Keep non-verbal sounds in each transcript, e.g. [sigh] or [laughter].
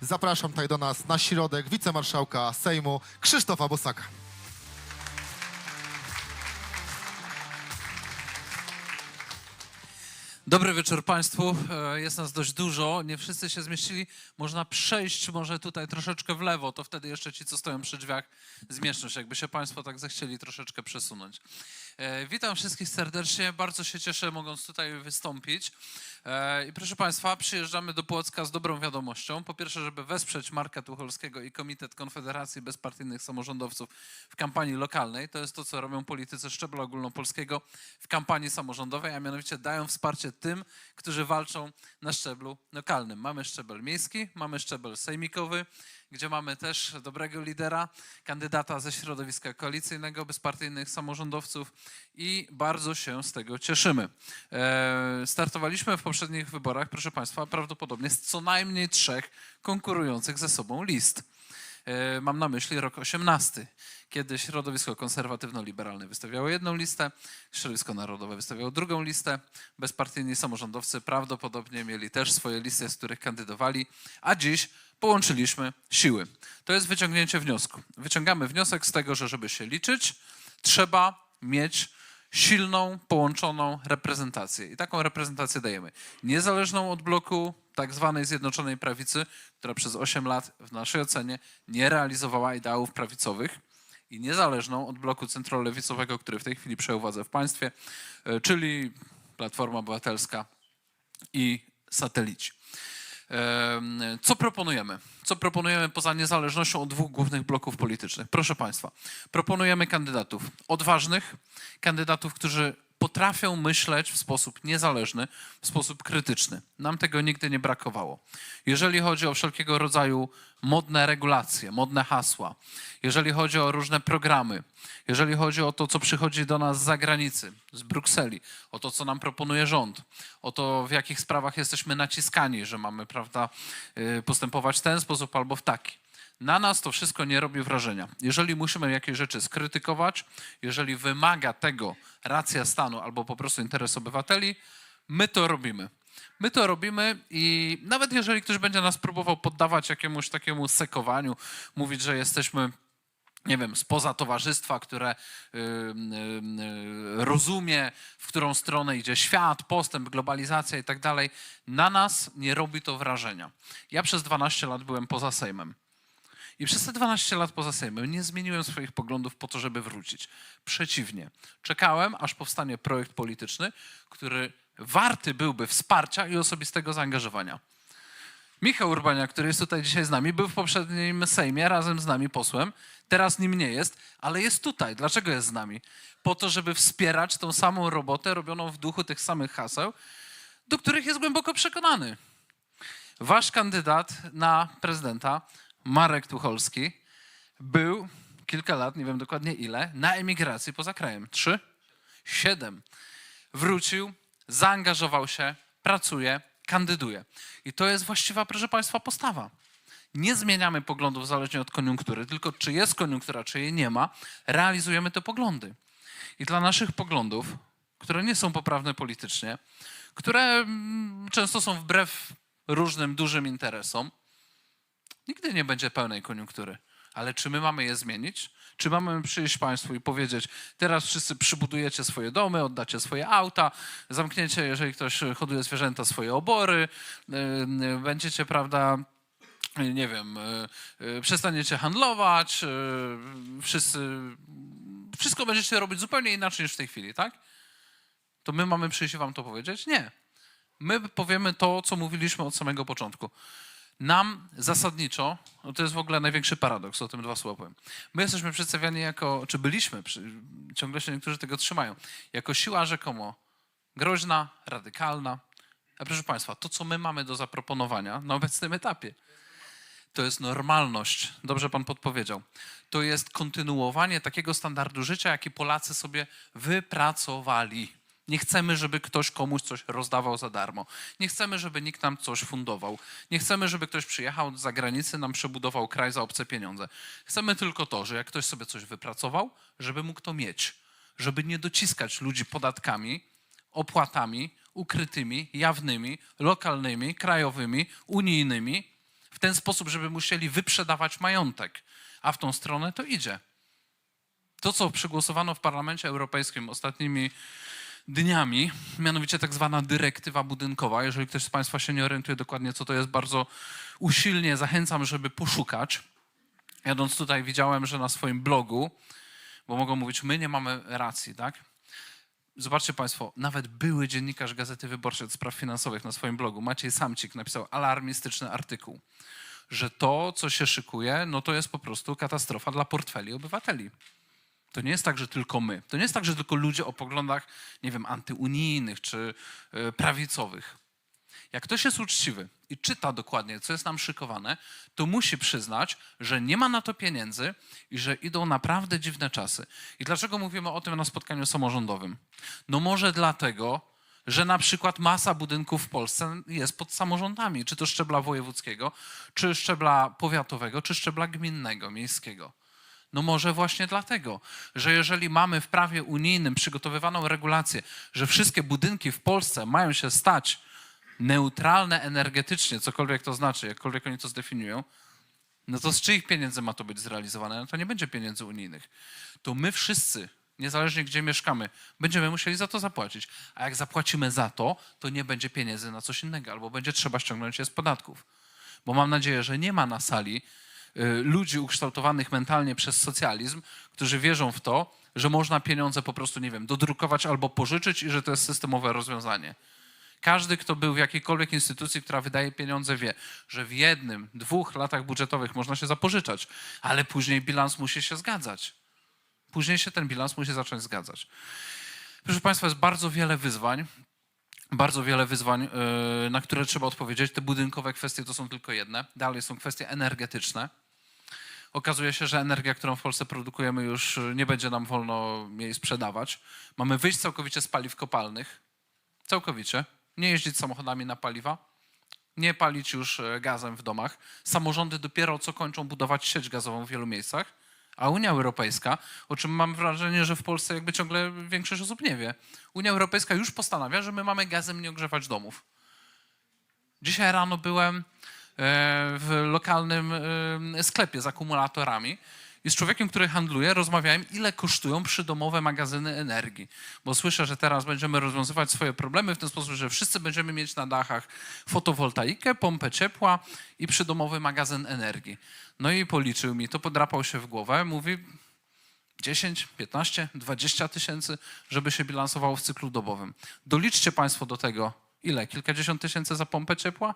Zapraszam tutaj do nas na środek wicemarszałka Sejmu Krzysztofa Bosaka. Dobry wieczór Państwu. E, Jest nas dość dużo. Nie wszyscy się zmieścili. Można przejść może tutaj troszeczkę w lewo, to wtedy jeszcze ci, co stoją przy drzwiach, zmieszczą się, jakby się Państwo tak zechcieli troszeczkę przesunąć. E, Witam wszystkich serdecznie. Bardzo się cieszę, mogąc tutaj wystąpić. E, I proszę Państwa, przyjeżdżamy do Płocka z dobrą wiadomością. Po pierwsze, żeby wesprzeć Marka Tucholskiego i Komitet Konfederacji Bezpartyjnych Samorządowców w kampanii lokalnej. To jest to, co robią politycy szczebla ogólnopolskiego w kampanii samorządowej, a mianowicie dają wsparcie tym, którzy walczą na szczeblu lokalnym. Mamy szczebel miejski, mamy szczebel sejmikowy, gdzie mamy też dobrego lidera, kandydata ze środowiska koalicyjnego, bezpartyjnych samorządowców i bardzo się z tego cieszymy. E, startowaliśmy w poprzednich wyborach, proszę Państwa, prawdopodobnie z co najmniej trzech konkurujących ze sobą list. E, Mam na myśli rok 18, kiedy środowisko konserwatywno-liberalne wystawiało jedną listę, środowisko narodowe wystawiało drugą listę, bezpartyjni samorządowcy prawdopodobnie mieli też swoje listy, z których kandydowali, a dziś połączyliśmy siły. To jest wyciągnięcie wniosku. Wyciągamy wniosek z tego, że żeby się liczyć, trzeba mieć silną, połączoną reprezentację. I taką reprezentację dajemy. Niezależną od bloku tak zwanej Zjednoczonej Prawicy, która przez 8 lat w naszej ocenie nie realizowała ideałów prawicowych i niezależną od bloku centrolewicowego, który w tej chwili przejął władzę w państwie, e, czyli Platforma Obywatelska i satelici. Co proponujemy? Co proponujemy poza niezależnością od dwóch głównych bloków politycznych? Proszę Państwa, proponujemy kandydatów odważnych, kandydatów, którzy potrafią myśleć w sposób niezależny, w sposób krytyczny. Nam tego nigdy nie brakowało. Jeżeli chodzi o wszelkiego rodzaju modne regulacje, modne hasła, jeżeli chodzi o różne programy, jeżeli chodzi o to, co przychodzi do nas z zagranicy, z Brukseli, o to, co nam proponuje rząd, o to, w jakich sprawach jesteśmy naciskani, że mamy, prawda, y, postępować w ten sposób albo w taki. Na nas to wszystko nie robi wrażenia. Jeżeli musimy jakieś rzeczy skrytykować, jeżeli wymaga tego racja stanu albo po prostu interes obywateli, my to robimy. My to robimy i nawet jeżeli ktoś będzie nas próbował poddawać jakiemuś takiemu sekowaniu, mówić, że jesteśmy nie wiem, spoza towarzystwa, które rozumie, w którą stronę idzie świat, postęp, globalizacja i tak dalej, na nas nie robi to wrażenia. Ja przez 12 lat byłem poza Sejmem. I przez te 12 lat poza Sejmem nie zmieniłem swoich poglądów po to, żeby wrócić. Przeciwnie. Czekałem, aż powstanie projekt polityczny, który warty byłby wsparcia i osobistego zaangażowania. Michał Urbania, który jest tutaj dzisiaj z nami, był w poprzednim Sejmie razem z nami posłem. Teraz nim nie jest, ale jest tutaj. Dlaczego jest z nami? Po to, żeby wspierać tą samą robotę robioną w duchu tych samych haseł, do których jest głęboko przekonany. Wasz kandydat na prezydenta, Marek Tucholski, był kilka lat, nie wiem dokładnie ile, na emigracji poza krajem. Trzy? Siedem. Wrócił, zaangażował się, pracuje, kandyduje. I to jest właściwa, proszę Państwa, postawa. Nie zmieniamy poglądów zależnie od koniunktury, tylko czy jest koniunktura, czy jej nie ma, realizujemy te poglądy. I dla naszych poglądów, które nie są poprawne politycznie, które mm, często są wbrew różnym dużym interesom, nigdy nie będzie pełnej koniunktury. Ale czy my mamy je zmienić? Czy mamy przyjść Państwu i powiedzieć, teraz wszyscy przybudujecie swoje domy, oddacie swoje auta, zamkniecie, jeżeli ktoś hoduje zwierzęta, swoje obory, yy, będziecie, prawda, yy, nie wiem, yy, przestaniecie handlować, wszyscy, wszystko będziecie robić zupełnie inaczej niż w tej chwili, tak? To my mamy przyjść i Wam to powiedzieć? Nie. My powiemy to, co mówiliśmy od samego początku. Nam zasadniczo, no to jest w ogóle największy paradoks, o tym dwa słowa powiem. My jesteśmy przedstawiani jako, czy byliśmy, przy, ciągle się niektórzy tego trzymają, jako siła rzekomo groźna, radykalna. A proszę Państwa, to co my mamy do zaproponowania na obecnym etapie, to jest normalność. Dobrze Pan podpowiedział. To jest kontynuowanie takiego standardu życia, jaki Polacy sobie wypracowali. Nie chcemy, żeby ktoś komuś coś rozdawał za darmo. Nie chcemy, żeby nikt nam coś fundował. Nie chcemy, żeby ktoś przyjechał z zagranicy, nam przebudował kraj za obce pieniądze. Chcemy tylko to, że jak ktoś sobie coś wypracował, żeby mógł to mieć. Żeby nie dociskać ludzi podatkami, opłatami ukrytymi, jawnymi, lokalnymi, krajowymi, unijnymi w ten sposób, żeby musieli wyprzedawać majątek. A w tą stronę to idzie. To, co przegłosowano w Parlamencie Europejskim ostatnimi dniami, mianowicie tak zwana dyrektywa budynkowa. Jeżeli ktoś z Państwa się nie orientuje dokładnie, co to jest, bardzo usilnie zachęcam, żeby poszukać. Jadąc tutaj, widziałem, że na swoim blogu, bo mogą mówić, my nie mamy racji, tak? Zobaczcie Państwo, nawet były dziennikarz Gazety Wyborczej od spraw finansowych na swoim blogu, Maciej Samcik, napisał alarmistyczny artykuł, że to, co się szykuje, no to jest po prostu katastrofa dla portfeli obywateli. To nie jest tak, że tylko my. To nie jest tak, że tylko ludzie o poglądach, nie wiem, antyunijnych czy y, prawicowych. Jak ktoś jest uczciwy i czyta dokładnie, co jest nam szykowane, to musi przyznać, że nie ma na to pieniędzy i że idą naprawdę dziwne czasy. I dlaczego mówimy o tym na spotkaniu samorządowym? No może dlatego, że na przykład masa budynków w Polsce jest pod samorządami, czy to szczebla wojewódzkiego, czy szczebla powiatowego, czy szczebla gminnego, miejskiego. No może właśnie dlatego, że jeżeli mamy w prawie unijnym przygotowywaną regulację, że wszystkie budynki w Polsce mają się stać neutralne energetycznie, cokolwiek to znaczy, jakkolwiek oni to zdefiniują, no to z czyich pieniędzy ma to być zrealizowane? No to nie będzie pieniędzy unijnych. To my wszyscy, niezależnie gdzie mieszkamy, będziemy musieli za to zapłacić. A jak zapłacimy za to, to nie będzie pieniędzy na coś innego, albo będzie trzeba ściągnąć je z podatków. Bo mam nadzieję, że nie ma na sali ludzi ukształtowanych mentalnie przez socjalizm, którzy wierzą w to, że można pieniądze po prostu, nie wiem, dodrukować albo pożyczyć i że to jest systemowe rozwiązanie. Każdy, kto był w jakiejkolwiek instytucji, która wydaje pieniądze, wie, że w jednym, dwóch latach budżetowych można się zapożyczać, ale później bilans musi się zgadzać. Później się ten bilans musi zacząć zgadzać. Proszę Państwa, jest bardzo wiele wyzwań, bardzo wiele wyzwań, yy, na które trzeba odpowiedzieć. Te budynkowe kwestie to są tylko jedne. Dalej są kwestie energetyczne. Okazuje się, że energia, którą w Polsce produkujemy, już nie będzie nam wolno jej sprzedawać. Mamy wyjść całkowicie z paliw kopalnych. Całkowicie. Nie jeździć samochodami na paliwa. Nie palić już e, gazem w domach. Samorządy dopiero co kończą budować sieć gazową w wielu miejscach. A Unia Europejska, o czym mam wrażenie, że w Polsce jakby ciągle większość osób nie wie, Unia Europejska już postanawia, że my mamy gazem nie ogrzewać domów. Dzisiaj rano byłem w lokalnym e, sklepie z akumulatorami i z człowiekiem, który handluje, rozmawiałem, ile kosztują przydomowe magazyny energii. Bo słyszę, że teraz będziemy rozwiązywać swoje problemy w ten sposób, że wszyscy będziemy mieć na dachach fotowoltaikę, pompę ciepła i przydomowy magazyn energii. No i policzył mi to, podrapał się w głowę, mówi 10, 15, 20 tysięcy, żeby się bilansowało w cyklu dobowym. Doliczcie Państwo do tego ile? Kilkadziesiąt tysięcy za pompę ciepła?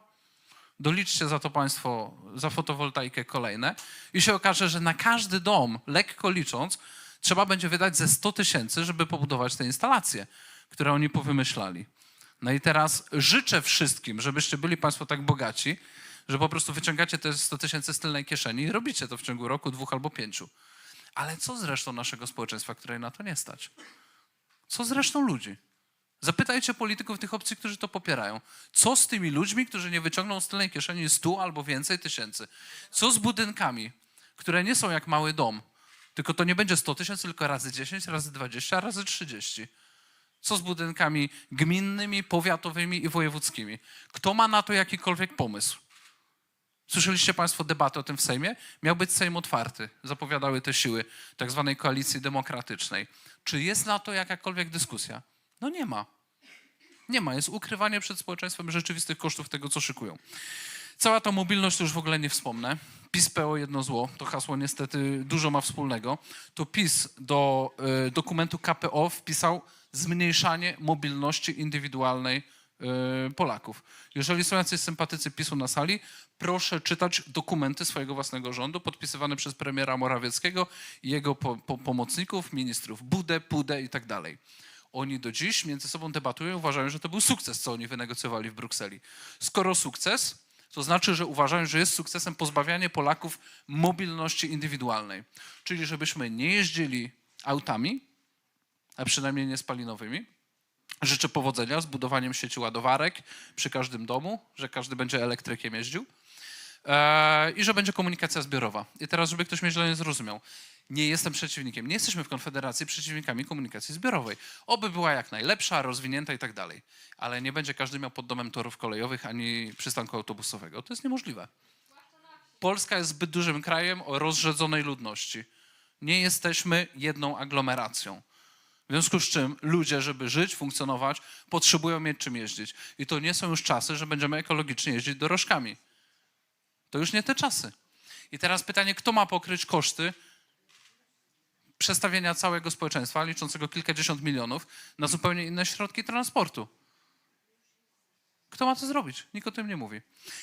Doliczcie za to Państwo, za fotowoltaikę kolejne i się okaże, że na każdy dom, lekko licząc, trzeba będzie wydać ze 100 tysięcy, żeby pobudować te instalacje, które oni powymyślali. No i teraz życzę wszystkim, żebyście byli Państwo tak bogaci, że po prostu wyciągacie te 100 tysięcy z tylnej kieszeni i robicie to w ciągu roku, dwóch albo pięciu. Ale co z resztą naszego społeczeństwa, które na to nie stać? Co z resztą ludzi? Zapytajcie polityków tych opcji, którzy to popierają. Co z tymi ludźmi, którzy nie wyciągną z tylnej kieszeni 100 albo więcej tysięcy? Co z budynkami, które nie są jak mały dom? Tylko to nie będzie 100 tysięcy, tylko razy 10, razy 20, razy 30. Co z budynkami gminnymi, powiatowymi i wojewódzkimi? Kto ma na to jakikolwiek pomysł? Słyszeliście Państwo debatę o tym w Sejmie? Miał być Sejm otwarty, zapowiadały te siły tak zwanej koalicji demokratycznej. Czy jest na to jakakolwiek dyskusja? No nie ma. Nie ma. Jest ukrywanie przed społeczeństwem rzeczywistych kosztów tego, co szykują. Cała ta mobilność to już w ogóle nie wspomnę. PiS PO jedno zło, to hasło niestety dużo ma wspólnego. To PiS do y, dokumentu KPO wpisał zmniejszanie mobilności indywidualnej y, Polaków. Jeżeli są jacyś sympatycy PiSu na sali, proszę czytać dokumenty swojego własnego rządu podpisywane przez premiera Morawieckiego i jego po, po, pomocników, ministrów Budę, Pudę i tak dalej. Oni do dziś między sobą debatują i uważają, że to był sukces, co oni wynegocjowali w Brukseli. Skoro sukces, to znaczy, że uważają, że jest sukcesem pozbawianie Polaków mobilności indywidualnej. Czyli żebyśmy nie jeździli autami, a przynajmniej nie spalinowymi. Życzę powodzenia z budowaniem sieci ładowarek przy każdym domu, że każdy będzie elektrykiem jeździł. Eee, I że będzie komunikacja zbiorowa. I teraz, żeby ktoś mnie źle nie zrozumiał. Nie jestem przeciwnikiem, nie jesteśmy w Konfederacji przeciwnikami komunikacji zbiorowej. Oby była jak najlepsza, rozwinięta i tak dalej. Ale nie będzie każdy miał pod domem torów kolejowych ani przystanku autobusowego. To jest niemożliwe. Polska jest zbyt dużym krajem o rozrzedzonej ludności. Nie jesteśmy jedną aglomeracją. W związku z czym ludzie, żeby żyć, funkcjonować, potrzebują mieć czym jeździć. I to nie są już czasy, że będziemy ekologicznie jeździć dorożkami. To już nie te czasy. I teraz pytanie, kto ma pokryć koszty przestawienia całego społeczeństwa, liczącego kilkadziesiąt milionów, na zupełnie inne środki transportu? Kto ma to zrobić? Nikt o tym nie mówi.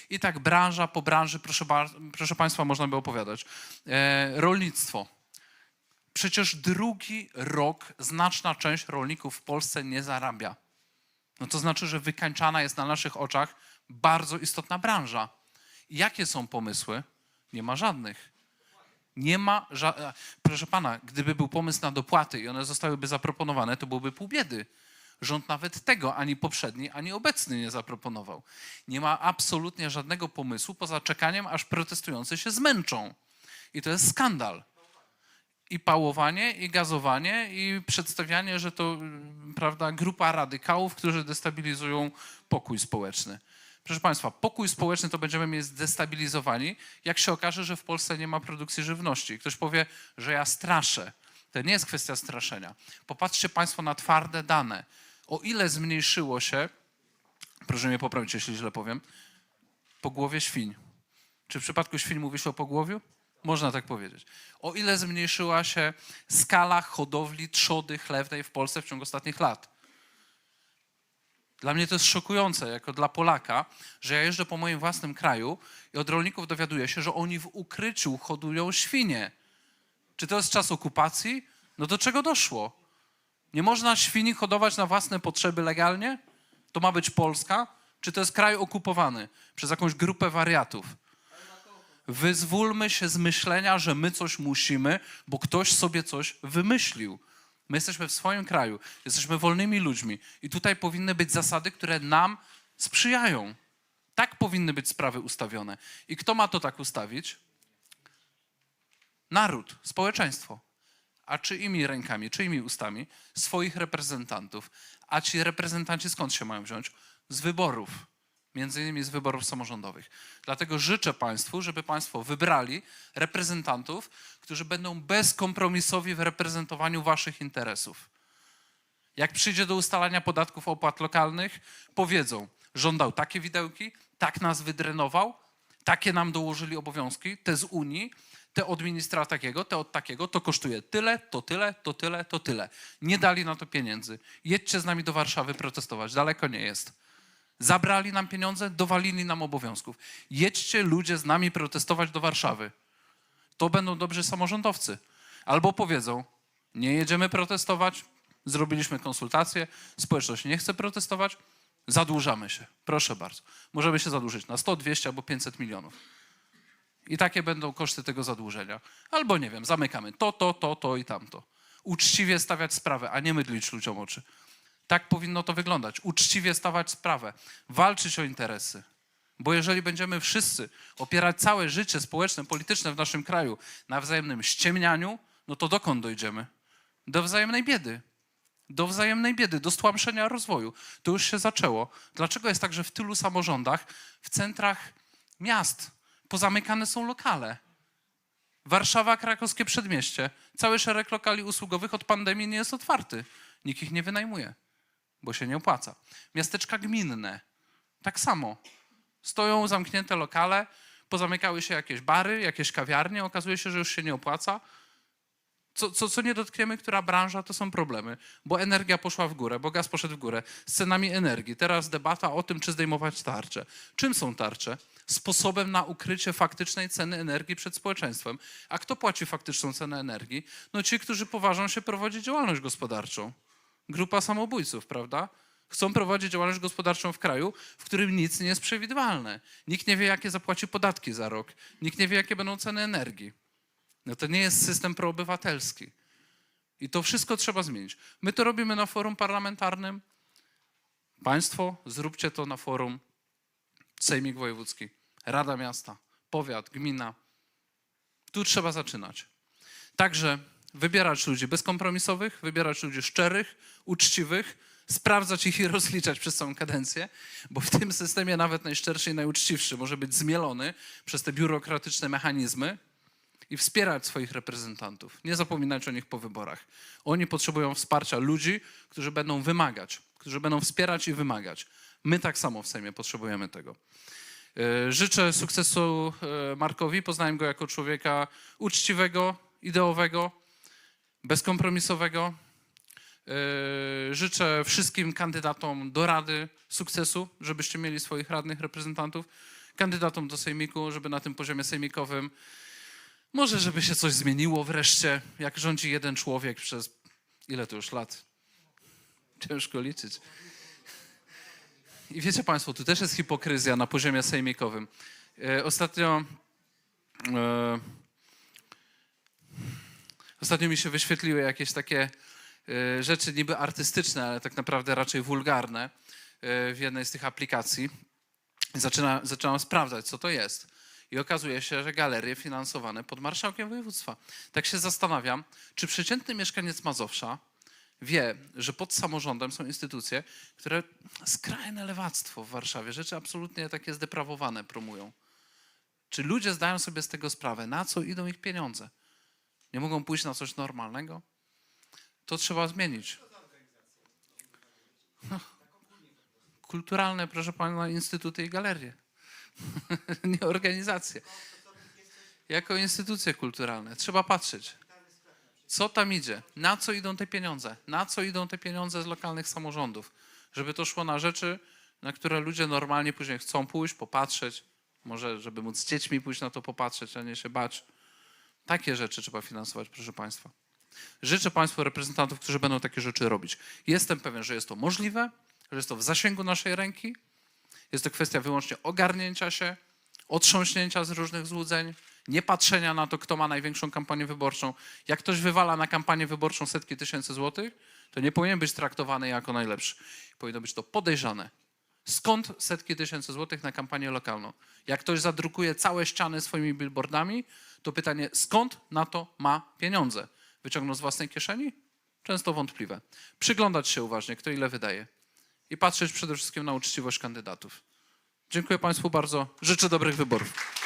I tak branża po branży, proszę, proszę Państwa, można by opowiadać. E, rolnictwo. Przecież drugi rok znaczna część rolników w Polsce nie zarabia. No to znaczy, że wykańczana jest na naszych oczach bardzo istotna branża. Jakie są pomysły? Nie ma żadnych. Nie ma ża- Proszę pana, gdyby był pomysł na dopłaty i one zostałyby zaproponowane, to byłoby pół biedy. Rząd nawet tego ani poprzedni, ani obecny nie zaproponował. Nie ma absolutnie żadnego pomysłu poza czekaniem, aż protestujący się zmęczą. I to jest skandal. I pałowanie, i gazowanie, i przedstawianie, że to mm, prawda, grupa radykałów, którzy destabilizują pokój społeczny. Proszę Państwa, pokój społeczny to będziemy mieć zdestabilizowani, jak się okaże, że w Polsce nie ma produkcji żywności. Ktoś powie, że ja straszę. To nie jest kwestia straszenia. Popatrzcie Państwo na twarde dane. O ile zmniejszyło się, proszę mnie poprawić, jeśli źle powiem, pogłowie świń. Czy w przypadku świń mówi się o pogłowiu? Można tak powiedzieć. O ile zmniejszyła się skala hodowli trzody chlewnej w Polsce w ciągu ostatnich lat? Dla mnie to jest szokujące, jako dla Polaka, że ja jeżdżę po moim własnym kraju i od rolników dowiaduję się, że oni w ukryciu hodują świnie. Czy to jest czas okupacji? No do czego doszło? Nie można świni hodować na własne potrzeby legalnie? To ma być Polska? Czy to jest kraj okupowany przez jakąś grupę wariatów? Wyzwólmy się z myślenia, że my coś musimy, bo ktoś sobie coś wymyślił. My jesteśmy w swoim kraju, jesteśmy wolnymi ludźmi i tutaj powinny być zasady, które nam sprzyjają. Tak powinny być sprawy ustawione. I kto ma to tak ustawić? Naród, społeczeństwo. A czyimi rękami, czyimi ustami? Swoich reprezentantów. A ci reprezentanci skąd się mają wziąć? Z wyborów. Między innymi z wyborów samorządowych. Dlatego życzę Państwu, żeby Państwo wybrali reprezentantów, którzy będą bezkompromisowi w reprezentowaniu Waszych interesów. Jak przyjdzie do ustalania podatków opłat lokalnych, powiedzą, żądał takie widełki, tak nas wydrenował, takie nam dołożyli obowiązki, te z Unii, te od ministra takiego, te od takiego, to kosztuje tyle, to tyle, to tyle, to tyle. Nie dali na to pieniędzy. Jedźcie z nami do Warszawy protestować, daleko nie jest. Zabrali nam pieniądze, dowalili nam obowiązków. Jedźcie ludzie z nami protestować do Warszawy. To będą dobrzy samorządowcy. Albo powiedzą, nie jedziemy protestować, zrobiliśmy konsultacje, społeczność nie chce protestować, zadłużamy się. Proszę bardzo. Możemy się zadłużyć na 100, 200 albo 500 milionów. I takie będą koszty tego zadłużenia. Albo nie wiem, zamykamy to, to, to, to i tamto. Uczciwie stawiać sprawę, a nie mydlić ludziom oczy. Tak powinno to wyglądać. Uczciwie stawać sprawę, walczyć o interesy. Bo jeżeli będziemy wszyscy opierać całe życie społeczne, polityczne w naszym kraju na wzajemnym ściemnianiu, no to dokąd dojdziemy? Do wzajemnej biedy. Do wzajemnej biedy, do stłamszenia rozwoju. To już się zaczęło. Dlaczego jest tak, że w tylu samorządach, w centrach miast pozamykane są lokale? Warszawa, krakowskie przedmieście. Cały szereg lokali usługowych od pandemii nie jest otwarty. Nikt ich nie wynajmuje, bo się nie opłaca. Miasteczka gminne. Tak samo. Stoją zamknięte lokale, pozamykały się jakieś bary, jakieś kawiarnie, okazuje się, że już się nie opłaca. Co, co, co nie dotkniemy, która branża, to są problemy, bo energia poszła w górę, bo gaz poszedł w górę z cenami energii. Teraz debata o tym, czy zdejmować tarcze. Czym są tarcze? Sposobem na ukrycie faktycznej ceny energii przed społeczeństwem. A kto płaci faktyczną cenę energii? No ci, którzy poważą się prowadzić działalność gospodarczą. Grupa samobójców, prawda? Chcą prowadzić działalność gospodarczą w kraju, w którym nic nie jest przewidywalne. Nikt nie wie, jakie zapłaci podatki za rok. Nikt nie wie, jakie będą ceny energii. No to nie jest system proobywatelski. I to wszystko trzeba zmienić. My to robimy na forum parlamentarnym. Państwo zróbcie to na forum Sejmik Wojewódzki, Rada Miasta, Powiat, Gmina. Tu trzeba zaczynać. Także wybierać ludzi bezkompromisowych, wybierać ludzi szczerych, uczciwych, sprawdzać ich i [laughs] rozliczać przez całą kadencję, bo w tym systemie nawet najszczerszy i najuczciwszy może być zmielony przez te biurokratyczne mechanizmy i wspierać swoich reprezentantów. Nie zapominać o nich po wyborach. Oni potrzebują wsparcia ludzi, którzy będą wymagać, którzy będą wspierać i wymagać. My tak samo w Sejmie potrzebujemy tego. E, Życzę sukcesu e, Markowi. Poznałem go jako człowieka uczciwego, ideowego, bezkompromisowego. E, Życzę wszystkim kandydatom do Rady sukcesu, żebyście mieli swoich radnych reprezentantów, kandydatom do Sejmiku, żeby na tym poziomie sejmikowym może żeby się coś zmieniło wreszcie, jak rządzi jeden człowiek przez ile to już lat? Ciężko liczyć. I wiecie Państwo, tu też jest hipokryzja na poziomie sejmikowym. E, Ostatnio, e, ostatnio mi się wyświetliły jakieś takie e, rzeczy niby artystyczne, ale tak naprawdę raczej wulgarne e, w jednej z tych aplikacji. Zaczyna, zaczynam sprawdzać, co to jest. I okazuje się, że galerie finansowane pod marszałkiem województwa. Tak się zastanawiam, czy przeciętny mieszkaniec Mazowsza wie, że pod samorządem są instytucje, które skrajne lewactwo w Warszawie, rzeczy absolutnie takie zdeprawowane promują. Czy ludzie zdają sobie z tego sprawę, na co idą ich pieniądze? Nie mogą pójść na coś normalnego? To trzeba zmienić. [laughs] Kulturalne, proszę pana, instytuty i galerie. [laughs] Nie organizacje. Jako instytucje kulturalne. Trzeba patrzeć. Co tam idzie? Na co idą te pieniądze? Na co idą te pieniądze z lokalnych samorządów? Żeby to szło na rzeczy, na które ludzie normalnie później chcą pójść, popatrzeć. Może, żeby móc z dziećmi pójść na to popatrzeć, a nie się bać. Takie rzeczy trzeba finansować, proszę Państwa. Życzę Państwu reprezentantów, którzy będą takie rzeczy robić. Jestem pewien, że jest to możliwe, że jest to w zasięgu naszej ręki. Jest to kwestia wyłącznie ogarnięcia się, otrząśnięcia z różnych złudzeń, nie patrzenia na to, kto ma największą kampanię wyborczą. Jak ktoś wywala na kampanię wyborczą setki tysięcy złotych, to nie powinien być traktowany jako najlepszy. Powinno być to podejrzane. Skąd setki tysięcy złotych na kampanię lokalną? Jak ktoś zadrukuje całe ściany swoimi billboardami, to pytanie, skąd na to ma pieniądze? Wyciągnął z własnej kieszeni? Często wątpliwe. Przyglądać się uważnie, kto ile wydaje. I patrzeć przede wszystkim na uczciwość kandydatów. Dziękuję Państwu bardzo. Życzę dobrych wyborów.